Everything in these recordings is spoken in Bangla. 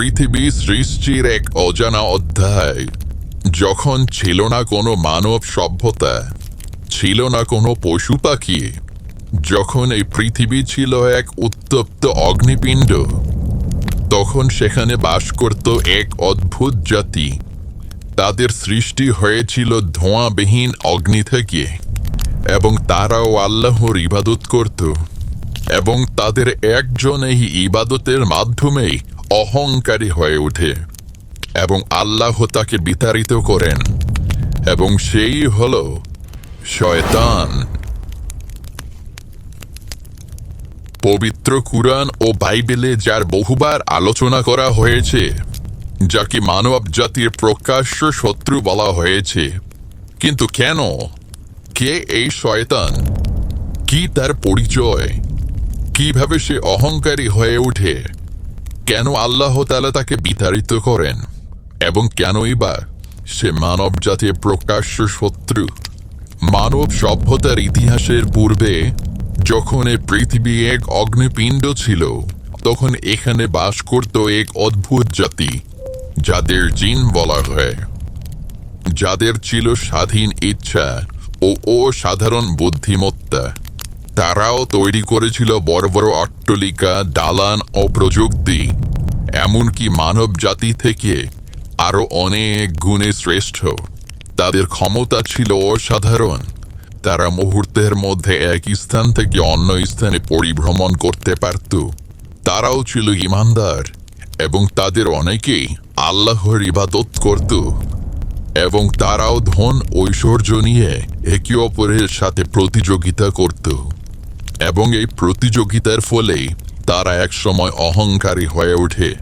পৃথিবী সৃষ্টির এক অজানা অধ্যায়। যখন ছিল না কোনো মানব সভ্যতা, ছিল না কোনো পশু পাখি, যখন এই পৃথিবী ছিল এক উত্তপ্ত অগ্নিপিণ্ড, তখন সেখানে বাস করত এক অদ্ভুত জাতি। তাদের সৃষ্টি হয়েছিল ধোঁয়াবিহীন অগ্নি থেকে এবং তারাও আল্লাহর ইবাদত করত এবং তাদের একজন এই ইবাদতের মাধ্যমেই অহংকারী হয়ে ওঠে এবং আল্লাহ তাকে বিতাড়িত করেন এবং সেই হল শয়তান। পবিত্র কুরআন ও বাইবেলে যার বহুবার আলোচনা করা হয়েছে, যাকে মানব জাতির প্রকাশ্য শত্রু বলা হয়েছে, কিন্তু কেন? কে এই শয়তান? কি তার পরিচয়? কীভাবে সে অহংকারী হয়ে ওঠে কেন আল্লাহ তালা তাকে বিতাড়িত করেন? এবং কেনই বা সে মানব জাতির প্রকাশ্য শত্রু? মানব সভ্যতার ইতিহাসের পূর্বে যখন এ পৃথিবী এক অগ্নিপিণ্ড ছিল, তখন এখানে বাস করত এক অদ্ভুত জাতি, যাদের জিন বলা হয়। যাদের ছিল স্বাধীন ইচ্ছা ও অসাধারণ বুদ্ধিমত্তা। তারাও তৈরি করেছিল বড় বড় অট্টলিকা, দালান ও প্রযুক্তি। এমনকি মানব জাতি থেকে আরও অনেক গুণে শ্রেষ্ঠ। তাদের ক্ষমতা ছিল অসাধারণ। তারা মুহূর্তের মধ্যে এক স্থান থেকে অন্য স্থানে পরিভ্রমণ করতে পারত। তারাও ছিল ইমানদার এবং তাদের অনেকেই আল্লাহর ইবাদত করত। এবং তারাও ধন ঐশ্বর্য নিয়ে একে অপরের সাথে প্রতিযোগিতা করত। এবং এই প্রতিযোগিতার ফলেই তারা একসময় অহংকারী হয়ে ওঠে।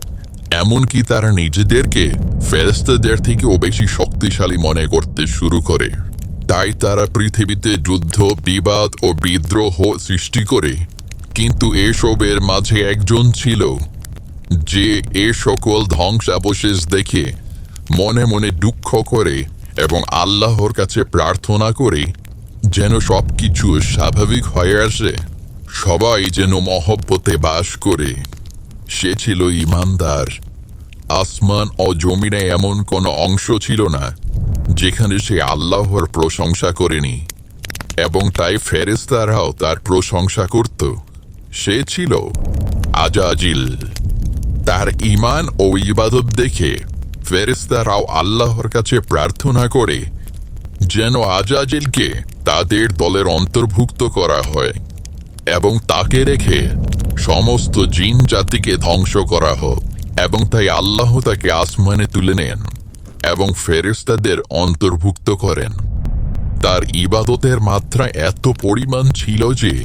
এমনকি তারা নিজেদেরকে ফেরেস্তাদের থেকেও বেশি শক্তিশালী মনে করতে শুরু করে। তাই তারা পৃথিবীতে যুদ্ধ, বিবাদ ও বিদ্রোহ সৃষ্টি করে। কিন্তু এসবের মাঝে একজন ছিল, যে এ সকল ধ্বংসাবশেষ দেখে মনে মনে দুঃখ করে এবং আল্লাহর কাছে প্রার্থনা করে যেন সবকিছু স্বাভাবিক হয়ে আসে। সবাই যেন মহব্বতে বাস করে। সে ছিল ইমানদার। আসমান ও জমিনে এমন কোনো অংশ ছিল না, যেখানে সে আল্লাহর প্রশংসা করেনি, এবং তাই ফেরেস্তারাও তার প্রশংসা করত। সে ছিল আজাজিল। তার ইমান ও ইবাদত দেখে ফেরেস্তারাও আল্লাহর কাছে প্রার্থনা করে, যেন আজাজিলকে তাদের দলের অন্তর্ভুক্ত করা হয়। এবং তাকে রেখে সমস্ত জিন জাতিকে ধ্বংস করা হোক। এবং তাই আল্লাহ তাকে আসমানে তুলে নেন এবং ফেরেস্তাদের অন্তর্ভুক্ত করেন। তার ইবাদতের মাত্রা এত পরিমাণ ছিল যে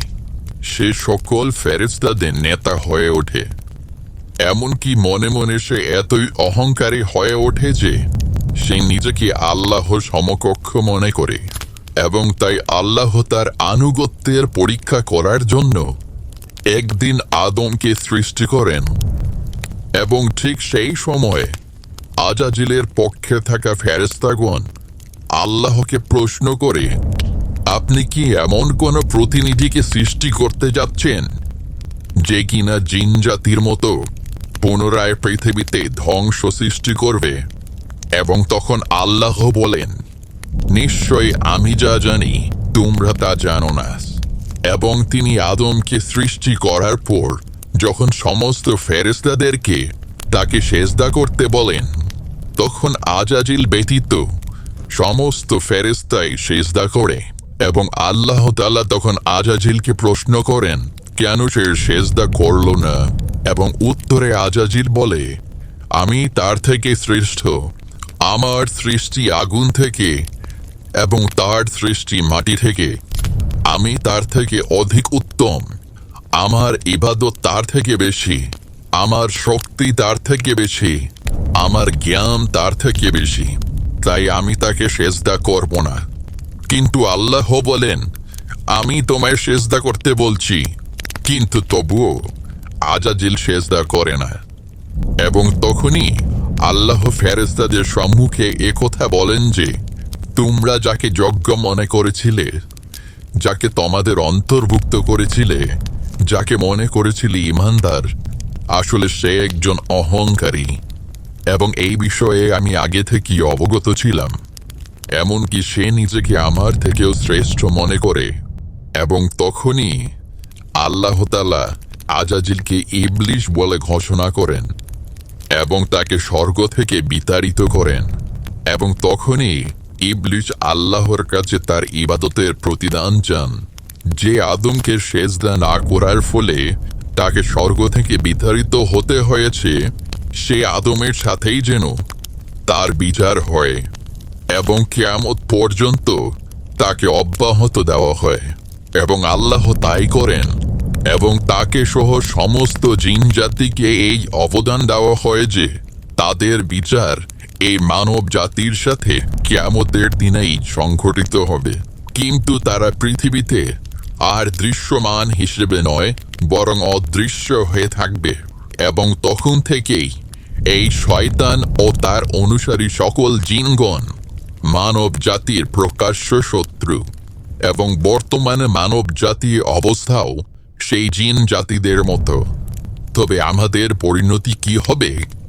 সে সকল ফেরেস্তাদের নেতা হয়ে ওঠে। এমনকি মনে মনে সে এতই অহংকারী হয়ে ওঠে যে সে নিজেকে আল্লাহ সমকক্ষ মনে করে। এবং তাই আল্লাহ তার আনুগত্যের পরীক্ষা করার জন্য একদিন আদমকে সৃষ্টি করেন। এবং ঠিক সেই সময়ে আজাজিলের পক্ষে থাকা ফেরেস্তাগণ আল্লাহকে প্রশ্ন করে, আপনি কি এমন কোন প্রতিনিধিকে সৃষ্টি করতে যাচ্ছেন যে কিনা জিন জাতির মতো পুনরায় পৃথিবীতে ধ্বংস সৃষ্টি করবে? এবং তখন আল্লাহ বলেন নিশ্চয় আমি যা জানি, তোমরা তা জানো না। এবং তিনি আদমকে সৃষ্টি করার পর, যখন সমস্ত ফেরেস্তাদেরকে তাকে সেজদা করতে বলেন, তখন আজাজিল ব্যতীত সমস্ত ফেরেস্তাই সেজদা করে এবং আল্লাহ তাআলা তখন আজাজিলকে প্রশ্ন করেন, কেন সে সেজদা করল না? এবং উত্তরে আজাজিল বলে, আমি তার থেকে শ্রেষ্ঠ। আমার সৃষ্টি আগুন থেকে এবং তার সৃষ্টি মাটি থেকে। আমি তার থেকে অধিক উত্তম। আমার ইবাদত তার থেকে বেশি। আমার শক্তি তার থেকে বেশি। আমার জ্ঞান তার থেকে বেশি। তাই আমি তাকে সেজদা করব না। কিন্তু আল্লাহ বলেন, আমি তোমায় সেজদা করতে বলছি। কিন্তু তবুও আজাজিল সেজদা করে না। এবং তখনই আল্লাহ ফেরেস্তাদের সম্মুখে একথা বলেন যে তোমরা যাকে যজ্ঞ মনে করেছিলে, যাকে তোমাদের অন্তর্ভুক্ত করেছিলে, যাকে মনে করেছিলে ইমানদার, আসলে সে একজন অহংকারী। এবং এই বিষয়ে আমি আগে থেকেই অবগত ছিলাম। এমনকি সে নিজেকে আমার থেকেও শ্রেষ্ঠ মনে করে। এবং তখনই আল্লাহ তালা আজাজিলকে ইবলিশ বলে ঘোষণা করেন এবং তাকে স্বর্গ থেকে বিতাড়িত করেন। এবং তখনই ইবলিশ আল্লাহর কাছে তার ইবাদতের প্রতিদান চান। যে আদমকে সেজদা না করার ফলে তাকে স্বর্গ থেকে বিতাড়িত হতে হয়েছে, সে আদমের সাথেই যেন তার বিচার হয় এবং কেয়ামত পর্যন্ত তাকে অব্যাহত দেওয়া হয় এবং আল্লাহ তাই করেন এবং তাকে সহ সমস্ত জিন জাতিকে এই অবদান দেওয়া হয় যে তাদের বিচার এই মানব জাতির সাথে কেয়ামতের দিনেই সংঘটিত হবে। কিন্তু তারা পৃথিবীতে আর দৃশ্যমান হিসেবে নয়, বরং অদৃশ্য হয়ে থাকবে। এবং তখন থেকেই এই শয়তান ও তার অনুসারী সকল জিনগণ মানব জাতির প্রকাশ্য শত্রু এবং বর্তমানে মানব জাতির অবস্থাও সেই জিন জাতিদের মতো। তবে আমাদের পরিণতি কি হবে?